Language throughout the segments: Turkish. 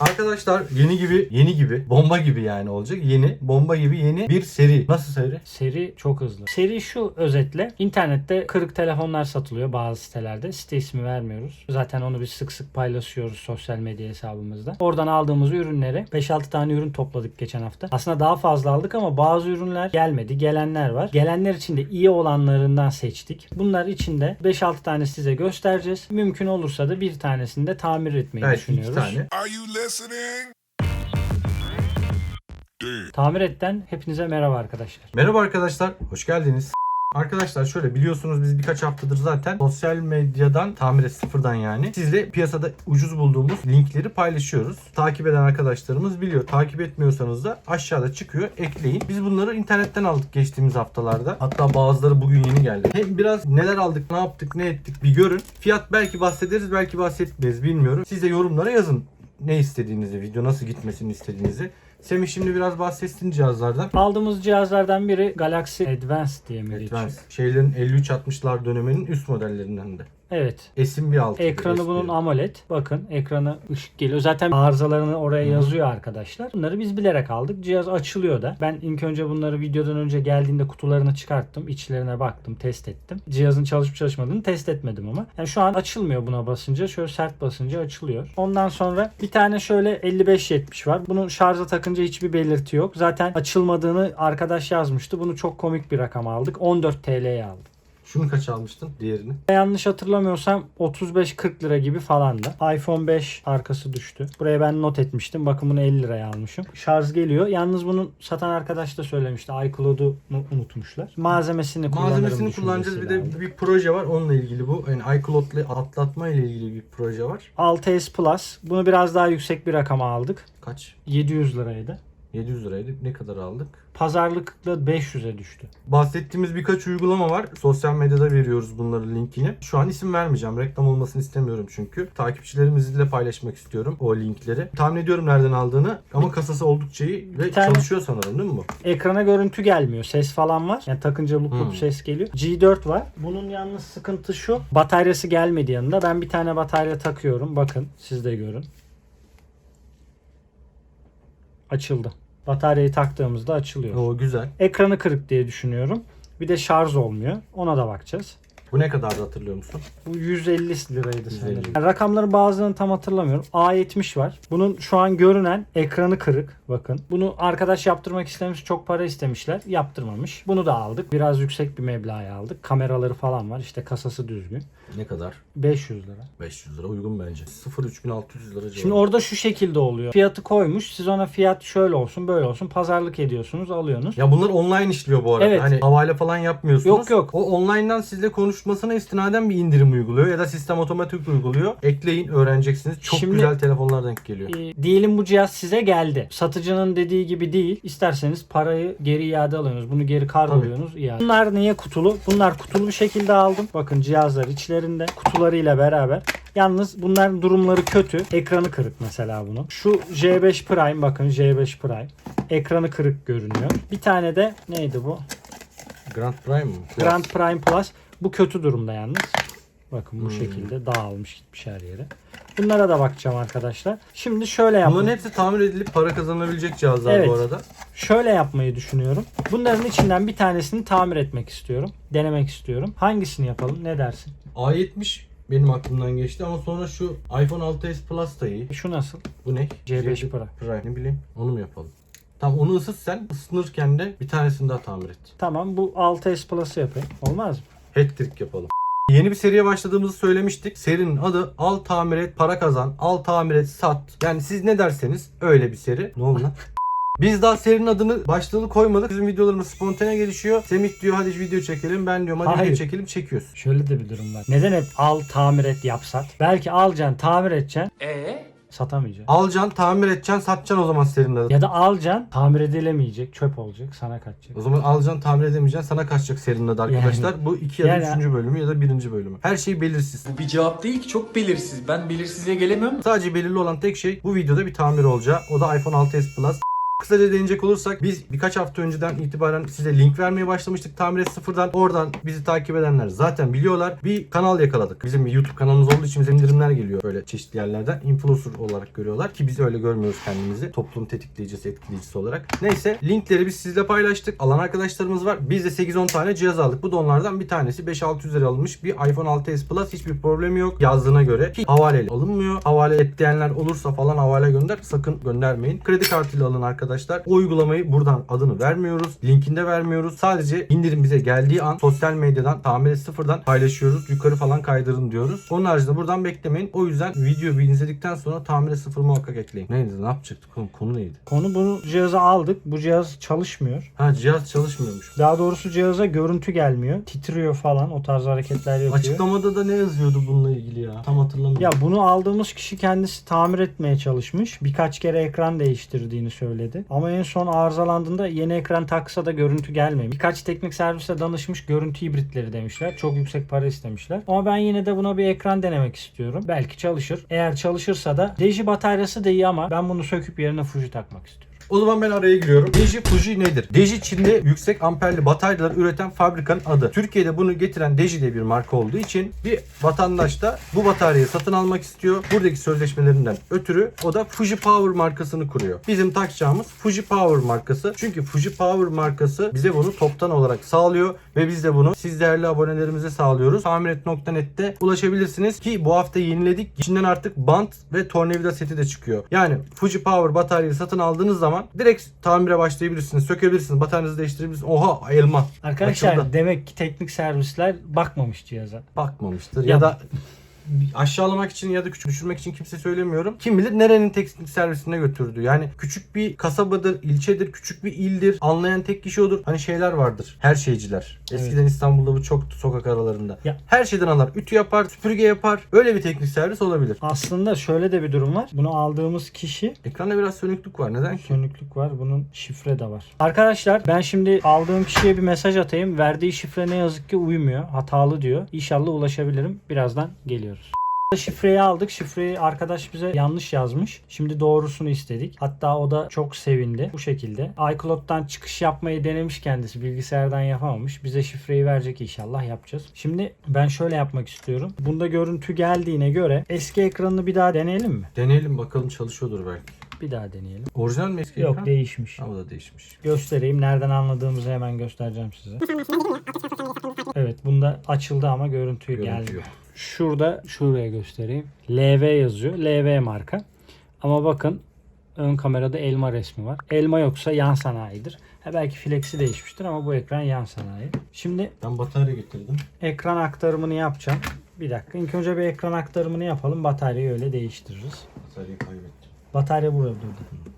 Arkadaşlar yeni gibi yeni gibi bomba gibi yani olacak. Yeni bomba gibi yeni bir seri. Nasıl seri? Seri çok hızlı. Seri şu özetle. internette kırık telefonlar satılıyor bazı sitelerde. Site ismi vermiyoruz. Zaten onu biz sık sık paylaşıyoruz sosyal medya hesabımızda. Oradan aldığımız ürünleri 5-6 tane ürün topladık geçen hafta. Aslında daha fazla aldık ama bazı ürünler gelmedi. Gelenler var. Gelenler için de iyi olanlarından seçtik. Bunlar içinde 5-6 tane size göstereceğiz. Mümkün olursa da bir tanesini de tamir etmeyi Belki düşünüyoruz. tane. Are you listening? Tamir etten hepinize merhaba arkadaşlar. Merhaba arkadaşlar. Hoş geldiniz. Arkadaşlar şöyle biliyorsunuz biz birkaç haftadır zaten sosyal medyadan tamir et sıfırdan yani sizle piyasada ucuz bulduğumuz linkleri paylaşıyoruz. Takip eden arkadaşlarımız biliyor. Takip etmiyorsanız da aşağıda çıkıyor. Ekleyin. Biz bunları internetten aldık geçtiğimiz haftalarda. Hatta bazıları bugün yeni geldi. Hem biraz neler aldık, ne yaptık, ne ettik bir görün. Fiyat belki bahsederiz, belki bahsetmeyiz bilmiyorum. Siz de yorumlara yazın ne istediğinizi, video nasıl gitmesini istediğinizi. Semih şimdi biraz bahsetsin cihazlardan. Aldığımız cihazlardan biri Galaxy Advance diye mi geçiyor? Advance. Şeylerin 53-60'lar döneminin üst modellerinden de. Evet. Esim bir altı. Ekranı bunun AMOLED. Bakın ekranı ışık geliyor. Zaten arızalarını oraya yazıyor arkadaşlar. Bunları biz bilerek aldık. Cihaz açılıyor da. Ben ilk önce bunları videodan önce geldiğinde kutularını çıkarttım. içlerine baktım. Test ettim. Cihazın çalışıp çalışmadığını test etmedim ama. Yani şu an açılmıyor buna basınca. Şöyle sert basınca açılıyor. Ondan sonra bir tane şöyle 5570 var. Bunu şarja takınca hiçbir belirti yok. Zaten açılmadığını arkadaş yazmıştı. Bunu çok komik bir rakam aldık. 14 TL'ye aldım. Şunu kaç almıştın? Diğerini. Yanlış hatırlamıyorsam 35-40 lira gibi falandı. iPhone 5 arkası düştü. Buraya ben not etmiştim. Bakın bunu 50 liraya almışım. Şarj geliyor. Yalnız bunu satan arkadaş da söylemişti. iCloud'u unutmuşlar. Malzemesini kullanırım Malzemesini kullanacağız. Bir de bir proje var. Onunla ilgili bu. Yani iCloud'la atlatma ile ilgili bir proje var. 6s Plus. Bunu biraz daha yüksek bir rakama aldık. Kaç? 700 liraydı. 700 liraydı. Ne kadar aldık? Pazarlıkla 500'e düştü. Bahsettiğimiz birkaç uygulama var. Sosyal medyada veriyoruz bunların linkini. Şu an isim vermeyeceğim. Reklam olmasını istemiyorum çünkü. Takipçilerimizle paylaşmak istiyorum o linkleri. Tahmin ediyorum nereden aldığını ama kasası oldukça iyi ve tane- çalışıyor sanırım değil mi bu? Ekrana görüntü gelmiyor. Ses falan var. Yani takınca lup lup Hmm. ses geliyor. G4 var. Bunun yalnız sıkıntı şu. Bataryası gelmedi yanında. Ben bir tane batarya takıyorum. Bakın siz de görün. Açıldı. Bataryayı taktığımızda açılıyor. O güzel. Ekranı kırık diye düşünüyorum. Bir de şarj olmuyor. Ona da bakacağız. Bu ne kadardı hatırlıyor musun? Bu 150 liraydı 150. sanırım. Yani rakamların bazılarını tam hatırlamıyorum. A70 var. Bunun şu an görünen ekranı kırık. Bakın. Bunu arkadaş yaptırmak istemiş. Çok para istemişler. Yaptırmamış. Bunu da aldık. Biraz yüksek bir meblağa aldık. Kameraları falan var. İşte kasası düzgün. Ne kadar? 500 lira. 500 lira uygun bence. 0 3600 lira. Şimdi orada şu şekilde oluyor. Fiyatı koymuş. Siz ona fiyat şöyle olsun böyle olsun. Pazarlık ediyorsunuz alıyorsunuz. Ya bunlar online işliyor bu arada. Evet. Hani havale falan yapmıyorsunuz. Yok, yok. O online'dan sizle konuşmasına istinaden bir indirim uyguluyor ya da sistem otomatik uyguluyor. Ekleyin öğreneceksiniz. Çok Şimdi- güzel telefonlar denk geliyor. Ee, diyelim bu cihaz size geldi. Satıcının dediği gibi değil. İsterseniz parayı geri iade alıyorsunuz. Bunu geri kargoluyorsunuz. iade. Bunlar niye kutulu? Bunlar kutulu bir şekilde aldım. Bakın cihazlar içlerinde. Kutularıyla beraber. Yalnız bunların durumları kötü. Ekranı kırık mesela bunun. Şu J5 Prime bakın J5 Prime. Ekranı kırık görünüyor. Bir tane de neydi bu? Grand Prime mı? Grand Prime Plus. Bu kötü durumda yalnız. Bakın bu Hmm. şekilde dağılmış gitmiş her yere. Bunlara da bakacağım arkadaşlar. Şimdi şöyle yapalım. Bunların hepsi tamir edilip para kazanabilecek cihazlar Evet. bu arada. Şöyle yapmayı düşünüyorum. Bunların içinden bir tanesini tamir etmek istiyorum. Denemek istiyorum. Hangisini yapalım? Ne dersin? A70 benim aklımdan geçti ama sonra şu iPhone 6s Plus da iyi. Şu nasıl? Bu ne? C5 Pro. Prime. Ne bileyim. Onu mu yapalım? Tamam onu ısıt sen. Isınırken de bir tanesini daha tamir et. Tamam bu 6S Plus'ı yapayım. Olmaz mı? Hat-trick yapalım. Yeni bir seriye başladığımızı söylemiştik. Serinin adı Al Tamir Et Para Kazan, Al Tamir Et Sat. Yani siz ne derseniz öyle bir seri. Ne oldu lan? Biz daha serinin adını başlığını koymadık. Bizim videolarımız spontane gelişiyor. Semih diyor hadi video çekelim. Ben diyorum hadi Hayır. video çekelim çekiyoruz. Şöyle de bir durum var. Neden hep al tamir et yap sat? Belki alacaksın tamir edeceksin. Satamayacaksın. Alacaksın, tamir edeceksin, satacaksın o zaman adı. Ya da alacaksın tamir edilemeyecek. Çöp olacak. Sana kaçacak. O zaman alacaksın, tamir edemeyeceksin. Sana kaçacak adı arkadaşlar. Bu iki ya da Yani- üçüncü bölümü ya da birinci bölümü. Her şey belirsiz. Bu bir cevap değil ki çok belirsiz. Ben belirsizliğe gelemiyorum. Sadece belirli olan tek şey bu videoda bir tamir olacağı. O da iPhone 6s Plus. Kısaca değinecek olursak biz birkaç hafta önceden itibaren size link vermeye başlamıştık tamir et sıfırdan. Oradan bizi takip edenler zaten biliyorlar. Bir kanal yakaladık. Bizim bir YouTube kanalımız olduğu için bize indirimler geliyor böyle çeşitli yerlerden. Influencer olarak görüyorlar ki biz öyle görmüyoruz kendimizi. Toplum tetikleyicisi, etkileyicisi olarak. Neyse linkleri biz sizle paylaştık. Alan arkadaşlarımız var. Biz de 8-10 tane cihaz aldık. Bu da onlardan bir tanesi 5-600 lira alınmış bir iPhone 6s Plus. Hiçbir problemi yok yazdığına göre. Hiç havaleyle alınmıyor. Havale et olursa falan havale gönder. Sakın göndermeyin. Kredi kartıyla alın arkadaşlar. O uygulamayı buradan adını vermiyoruz. Linkini de vermiyoruz. Sadece indirim bize geldiği an sosyal medyadan tamir et sıfırdan paylaşıyoruz. Yukarı falan kaydırın diyoruz. Onun haricinde buradan beklemeyin. O yüzden video bir izledikten sonra tamir et sıfır muhakkak ekleyin. Neydi? Ne yapacaktık? Oğlum, konu neydi? Konu bu cihazı aldık. Bu cihaz çalışmıyor. Ha cihaz çalışmıyormuş. Daha doğrusu cihaza görüntü gelmiyor. Titriyor falan. O tarz hareketler yapıyor. Açıklamada da ne yazıyordu bununla ilgili ya? Tam hatırlamıyorum. Ya bunu aldığımız kişi kendisi tamir etmeye çalışmış. Birkaç kere ekran değiştirdiğini söyledi. Ama en son arızalandığında yeni ekran taksa da görüntü gelmiyor. Birkaç teknik servise danışmış görüntü hibritleri demişler. Çok yüksek para istemişler. Ama ben yine de buna bir ekran denemek istiyorum. Belki çalışır. Eğer çalışırsa da Deji bataryası da iyi ama ben bunu söküp yerine Fuji takmak istiyorum. O zaman ben araya giriyorum. Deji Fuji nedir? Deji Çin'de yüksek amperli bataryalar üreten fabrikanın adı. Türkiye'de bunu getiren Deji de bir marka olduğu için bir vatandaş da bu bataryayı satın almak istiyor. Buradaki sözleşmelerinden ötürü o da Fuji Power markasını kuruyor. Bizim takacağımız Fuji Power markası. Çünkü Fuji Power markası bize bunu toptan olarak sağlıyor ve biz de bunu siz değerli abonelerimize sağlıyoruz. Tamiret.net'te ulaşabilirsiniz ki bu hafta yeniledik. İçinden artık bant ve tornavida seti de çıkıyor. Yani Fuji Power bataryayı satın aldığınız zaman direkt tamire başlayabilirsiniz. Sökebilirsiniz. Bataryanızı değiştirebilirsiniz. Oha elma. Arkadaşlar Açıldı. demek ki teknik servisler bakmamış cihaza. bakmamıştır. Ya- Ya, da aşağılamak için ya da küçük düşürmek için kimse söylemiyorum. Kim bilir nerenin teknik servisine götürdü. Yani küçük bir kasabadır, ilçedir, küçük bir ildir. Anlayan tek kişi odur. Hani şeyler vardır. Her şeyciler. Eskiden İstanbul'da bu çoktu sokak aralarında. Ya- Her şeyden anlar. Ütü yapar, süpürge yapar. Öyle bir teknik servis olabilir. Aslında şöyle de bir durum var. Bunu aldığımız kişi Ekranda biraz sönüklük var. Neden ki? Sönüklük var. Bunun şifre de var. Arkadaşlar ben şimdi aldığım kişiye bir mesaj atayım. Verdiği şifre ne yazık ki uymuyor. Hatalı diyor. İnşallah ulaşabilirim. Birazdan geliyoruz. Şifreyi aldık. Şifreyi arkadaş bize yanlış yazmış. Şimdi doğrusunu istedik. Hatta o da çok sevindi. Bu şekilde. iCloud'dan çıkış yapmayı denemiş kendisi. Bilgisayardan yapamamış. Bize şifreyi verecek inşallah yapacağız. Şimdi ben şöyle yapmak istiyorum. Bunda görüntü geldiğine göre eski ekranını bir daha deneyelim mi? Deneyelim bakalım çalışıyordur belki. Bir daha deneyelim. Orijinal mi eski Yok ekran? değişmiş. Ha, o da değişmiş. göstereyim. Nereden anladığımızı hemen göstereceğim size. Evet bunda açıldı ama görüntü, Görüntü geldi. yok. Şurada şuraya göstereyim. LV yazıyor. LV marka. Ama bakın ön kamerada elma resmi var. Elma yoksa yan sanayidir. Ha belki flexi değişmiştir ama bu ekran yan sanayi. Şimdi Ben batarya getirdim. ekran aktarımını yapacağım. Bir dakika. İlk önce bir ekran aktarımını yapalım. Bataryayı öyle değiştiririz. Bataryayı kaybettim. Batarya burada durdu.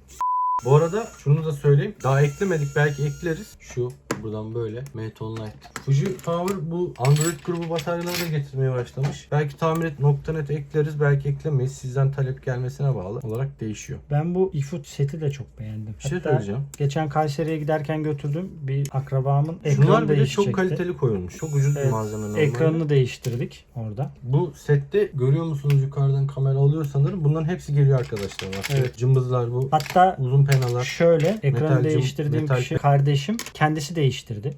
Bu arada şunu da söyleyeyim. Daha eklemedik belki ekleriz. Şu buradan böyle Meton Light. Fuji Power bu Android grubu bataryaları da getirmeye başlamış. Belki tamir et nokta.net ekleriz belki eklemeyiz. Sizden talep gelmesine bağlı olarak değişiyor. Ben bu iFood seti de çok beğendim. Bir şey Hatta söyleyeceğim. Geçen Kayseri'ye giderken götürdüm. Bir akrabamın ekranı Şunlar bile çok kaliteli koyulmuş. Çok ucuz bir Evet, malzeme normalde. Ekranını değiştirdik orada. Bu sette görüyor musunuz yukarıdan kamera alıyor sanırım. Bunların hepsi geliyor arkadaşlar. Bak, Evet. Cımbızlar bu. Hatta Uzun penalar. şöyle ekranı Metal değiştirdiğim metal- kişi kardeşim kendisi değiştirdi.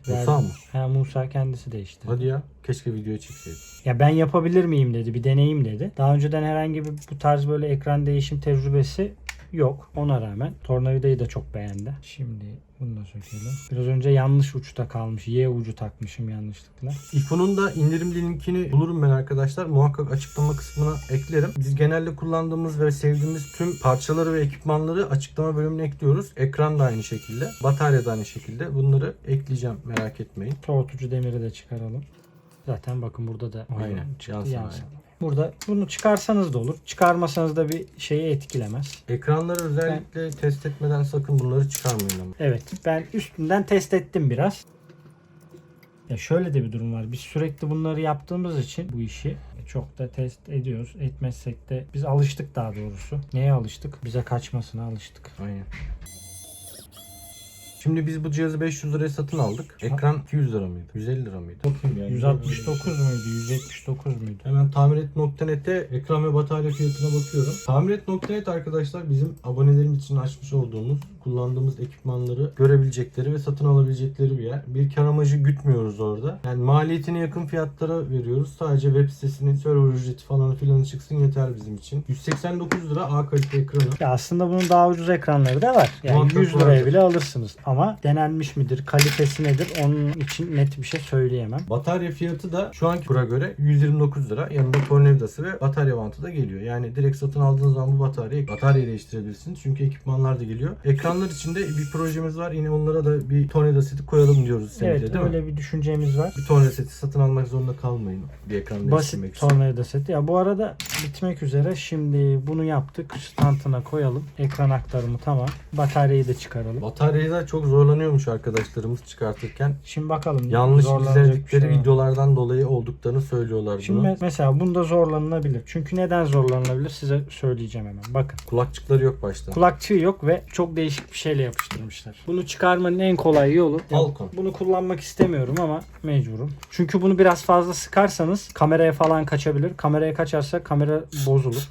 Musa mı? Ha, Musa kendisi değiştirdi. Hadi ya. Keşke videoya çekseydik. Ya ben yapabilir miyim dedi. Bir deneyim dedi. Daha önceden herhangi bir bu tarz böyle ekran değişim tecrübesi yok. Ona rağmen tornavidayı da çok beğendi. Şimdi bunu da sökelim. Biraz önce yanlış uçta kalmış. Y ucu takmışım yanlışlıkla. iPhone'un da indirimli linkini bulurum ben arkadaşlar. Muhakkak açıklama kısmına eklerim. Biz genelde kullandığımız ve sevdiğimiz tüm parçaları ve ekipmanları açıklama bölümüne ekliyoruz. Ekran da aynı şekilde. Batarya da aynı şekilde. Bunları ekleyeceğim merak etmeyin. Soğutucu demiri de çıkaralım. Zaten bakın burada da Aynen, çıktı yan yan sanayi. sanayi. Burada bunu çıkarsanız da olur. Çıkarmasanız da bir şeyi etkilemez. Ekranları özellikle test etmeden sakın bunları çıkarmayın ama. Evet ben üstünden test ettim biraz. Ya şöyle de bir durum var. Biz sürekli bunları yaptığımız için bu işi çok da test ediyoruz. Etmezsek de biz alıştık daha doğrusu. Neye alıştık? Bize kaçmasına alıştık. Aynen. Şimdi biz bu cihazı 500 liraya satın aldık. Ekran 200 lira mıydı? 150 lira mıydı? Bakayım yani. 169 muydu? 179 muydu? Hemen tamiret.net'e ekran ve batarya fiyatına bakıyorum. Tamiret.net arkadaşlar bizim abonelerimiz için açmış olduğumuz, kullandığımız ekipmanları görebilecekleri ve satın alabilecekleri bir yer. Bir kar amacı gütmüyoruz orada. Yani maliyetine yakın fiyatlara veriyoruz. Sadece web sitesinin server ücreti falan filanı çıksın yeter bizim için. 189 lira A kalite ekranı. Ya aslında bunun daha ucuz ekranları da var. Yani Muhakkak 100 liraya vardır. bile alırsınız. Ama denenmiş midir, kalitesi nedir onun için net bir şey söyleyemem. Batarya fiyatı da şu anki kura göre 129 lira. Yanında tornavidası ve batarya bantı da geliyor. Yani direkt satın aldığınız zaman bu bataryayı bataryayı değiştirebilirsiniz. Çünkü ekipmanlar da geliyor. Ekranlar içinde bir projemiz var. Yine onlara da bir tornavida seti koyalım diyoruz Semih'le Evet değil mi? öyle bir düşüncemiz var. Bir tornavida seti satın almak zorunda kalmayın. Bir ekran değiştirmek Basit tornavida seti. Ya bu arada bitmek üzere. Şimdi bunu yaptık. Standına koyalım. Ekran aktarımı tamam. Bataryayı da çıkaralım. Bataryayı da çok zorlanıyormuş arkadaşlarımız çıkartırken. Şimdi bakalım. Yanlış izledikleri şey videolardan dolayı olduklarını söylüyorlar Şimdi bunu. me- mesela bunda zorlanılabilir. Çünkü neden zorlanılabilir size söyleyeceğim hemen. Bakın. Kulakçıkları yok başta. Kulakçığı yok ve çok değişik bir şeyle yapıştırmışlar. Bunu çıkarmanın en kolay yolu. Falcon. Bunu kullanmak istemiyorum ama mecburum. Çünkü bunu biraz fazla sıkarsanız kameraya falan kaçabilir. Kameraya kaçarsa kamera bozulur.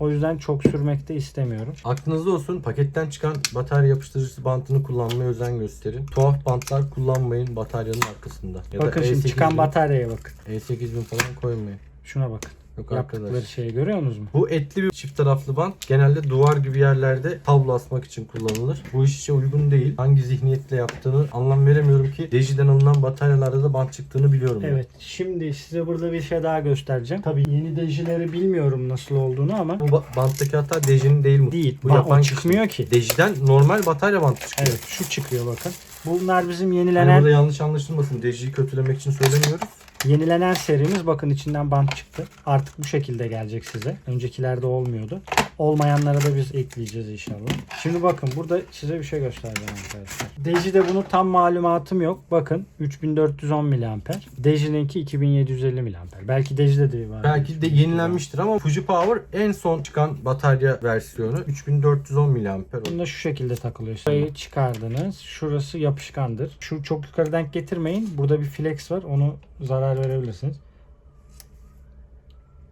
O yüzden çok sürmek de istemiyorum. Aklınızda olsun paketten çıkan batarya yapıştırıcısı bantını kullanmaya özen gösterin. Tuhaf bantlar kullanmayın bataryanın arkasında. Ya bakın da şimdi E8000 çıkan bataryaya bakın. E8000 falan koymayın. Şuna bakın. Yok Yaptıkları arkadaş. şeyi görüyor musunuz mu? Bu etli bir çift taraflı bant genelde duvar gibi yerlerde tablo asmak için kullanılır. Bu iş işe uygun değil. Hangi zihniyetle yaptığını anlam veremiyorum ki Deji'den alınan bataryalarda da bant çıktığını biliyorum. ben. Evet. Şimdi size burada bir şey daha göstereceğim. Tabii yeni dejileri bilmiyorum nasıl olduğunu ama Bu ba- banttaki hata Deji'nin değil mi? değil. Bu Ba- yapan o kişi. çıkmıyor ki. Deji'den normal batarya bantı çıkıyor. Evet şu çıkıyor bakın. Bunlar bizim Yani yenilenen burada yanlış anlaşılmasın. Deji'yi kötülemek için söylemiyoruz. Yenilenen serimiz bakın içinden bant çıktı. Artık bu şekilde gelecek size. Öncekilerde olmuyordu. Olmayanlara da biz ekleyeceğiz inşallah. Şimdi bakın burada size bir şey göstereceğim arkadaşlar. Deji'de bunu tam malumatım yok. Bakın 3410 mAh. Deji'ninki 2750 mAh. Belki Deji'de de var. Belki de yenilenmiştir ama Fuji Power en son çıkan batarya versiyonu 3410 mAh. Bunda şu şekilde takılıyor. Şurayı çıkardınız. Şurası yapışkandır. Şu çok yukarı denk getirmeyin. Burada bir flex var. Onu zarar verebilirsiniz.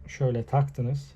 Şöyle taktınız.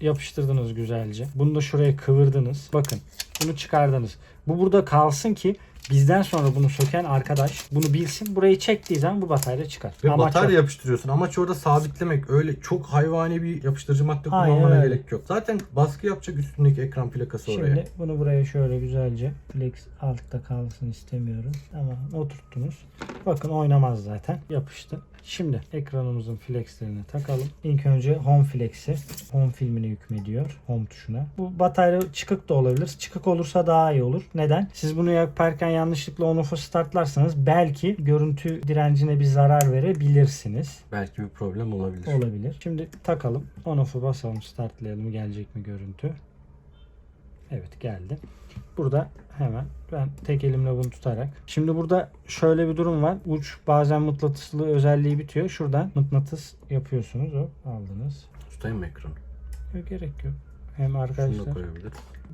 Yapıştırdınız güzelce. Bunu da şuraya kıvırdınız. Bakın bunu çıkardınız. Bu burada kalsın ki bizden sonra bunu söken arkadaş bunu bilsin. Burayı çektiği zaman bu batarya çıkar. Ve Amaç batarya o. yapıştırıyorsun. Amaç orada sabitlemek. Öyle çok hayvani bir yapıştırıcı madde Aynen kullanmana öyle. gerek yok. Zaten baskı yapacak üstündeki ekran plakası oraya. Şimdi bunu buraya şöyle güzelce flex altta kalsın istemiyorum. Tamam oturttunuz. Bakın oynamaz zaten. Yapıştı. Şimdi ekranımızın flexlerini takalım. İlk önce home flex'i. Home filmini hükmediyor. Home tuşuna. Bu batarya çıkık da olabilir. Çıkık olursa daha iyi olur. Neden? Siz bunu yaparken yanlışlıkla on off'u startlarsanız belki görüntü direncine bir zarar verebilirsiniz. Belki bir problem olabilir. Olabilir. Şimdi takalım. On off'u basalım. Startlayalım. Gelecek mi görüntü? Evet geldi. Burada hemen ben tek elimle bunu tutarak. Şimdi burada şöyle bir durum var. Uç bazen mıknatıslı özelliği bitiyor. Şuradan mıknatıs yapıyorsunuz. Hop aldınız. Tutayım mı ekranı? Yok, gerek yok. Hem Şunu da arkadaşlar koyabilir.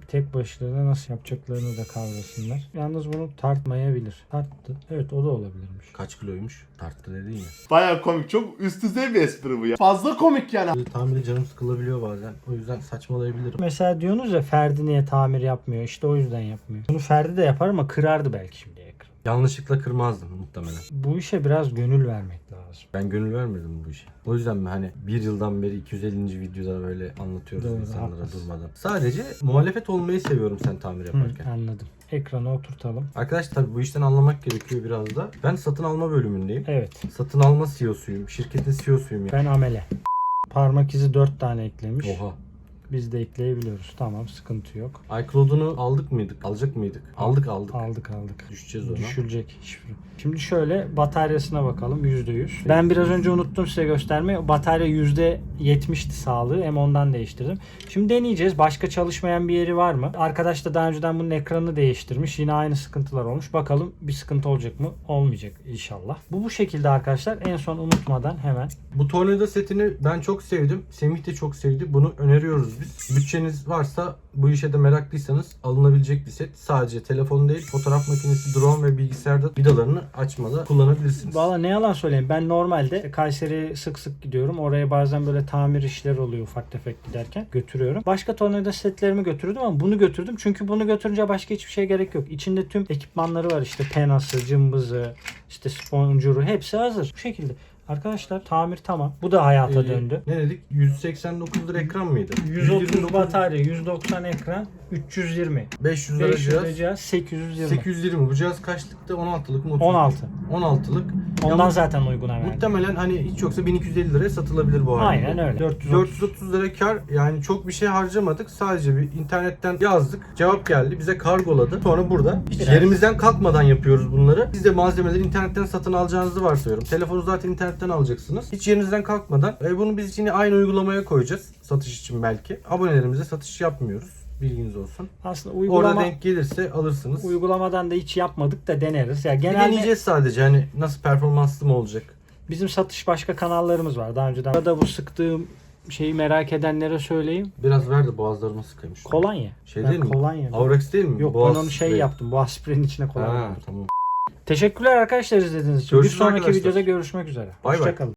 tek başlarına nasıl yapacaklarını da kavrasınlar. Yalnız bunu tartmayabilir. Tarttı. Evet o da olabilirmiş. Kaç kiloymuş? Tarttı dedin ya. Baya komik. Çok üst düzey bir espri bu ya. Fazla komik yani. Böyle Tamiri canım sıkılabiliyor bazen. O yüzden saçmalayabilirim. Mesela diyorsunuz ya Ferdi niye tamir yapmıyor? İşte o yüzden yapmıyor. Bunu Ferdi de yapar ama kırardı belki şimdi. Yanlışlıkla kırmazdım muhtemelen. Bu işe biraz gönül vermek lazım. Ben gönül vermedim bu işe. O yüzden mi hani bir yıldan beri 250. videoda böyle anlatıyoruz Doğru, insanlara haklısın. durmadan. Sadece muhalefet olmayı seviyorum sen tamir Hı, yaparken. anladım. Ekrana oturtalım. Arkadaş tabii bu işten anlamak gerekiyor biraz da. Ben satın alma bölümündeyim. Evet. Satın alma CEO'suyum. Şirketin CEO'suyum ya. Ben amele. Parmak izi 4 tane eklemiş. Oha. Biz de ekleyebiliyoruz. Tamam sıkıntı yok. iCloud'unu aldık mıydık? Alacak mıydık? Aldık aldık. Aldık aldık. Düşeceğiz ona. Düşülecek şifre. Şimdi şöyle bataryasına bakalım %100. Ben biraz önce unuttum size göstermeyi. Batarya %70'ti sağlığı. Hem ondan değiştirdim. Şimdi deneyeceğiz. Başka çalışmayan bir yeri var mı? Arkadaş da daha önceden bunun ekranını değiştirmiş. Yine aynı sıkıntılar olmuş. Bakalım bir sıkıntı olacak mı? Olmayacak inşallah. Bu bu şekilde arkadaşlar. En son unutmadan hemen Bu tornavida setini ben çok sevdim. Semih de çok sevdi. Bunu öneriyoruz. Bütçeniz varsa bu işe de meraklıysanız alınabilecek bir set. Sadece telefon değil fotoğraf makinesi, drone ve bilgisayarda vidalarını açmada kullanabilirsiniz. Valla ne yalan söyleyeyim ben normalde Kayseri'ye sık sık gidiyorum. Oraya bazen böyle tamir işleri oluyor ufak tefek giderken götürüyorum. Başka tornavida setlerimi götürdüm ama bunu götürdüm. Çünkü bunu götürünce başka hiçbir şey gerek yok. İçinde tüm ekipmanları var işte penası, cımbızı, işte sponcuru hepsi hazır. Bu şekilde. Arkadaşlar tamir tamam. Bu da hayata Ee, döndü. Ne dedik? 189 lira ekran mıydı? 130 129, batarya, 190 ekran, 320. 500 lira 500 cihaz. lira cihaz, 820. 820. Bu cihaz kaçlıkta? 16'lık mı? 30'luk? 16. 16'lık. Ondan Ya zaten uyguna verdim. Muhtemelen hani hiç yoksa 1250 liraya satılabilir bu halde. Aynen öyle. 430. 430 lira kar yani çok bir şey harcamadık. Sadece bir internetten yazdık. Cevap geldi. Bize kargoladı. Sonra burada hiç Biraz. yerimizden kalkmadan yapıyoruz bunları. Siz de malzemeleri internetten satın alacağınızı varsayıyorum. Telefonu zaten internetten alacaksınız. Hiç yerinizden kalkmadan. E, bunu biz yine aynı uygulamaya koyacağız. Satış için belki. Abonelerimize satış yapmıyoruz. Bilginiz olsun. Aslında Orada uygulama denk gelirse alırsınız. uygulamadan da hiç yapmadık da deneriz. Ya Bir genelde deneyeceğiz sadece. Hani nasıl performanslı mı olacak? bizim satış başka kanallarımız var daha önceden. Burada bu sıktığım şeyi merak edenlere söyleyeyim. Biraz ver de boğazlarıma sıkaymış. Kolonya. Şey Ben değil mi? Kolonya. Aurex değil mi? Yok Boğaz ben onu şey yaptım. Bu aspirin içine kolonya. Ha, tamam. Teşekkürler arkadaşlar izlediğiniz için. Görüşürüz Bir sonraki arkadaşlar. videoda görüşmek üzere. Bay bay.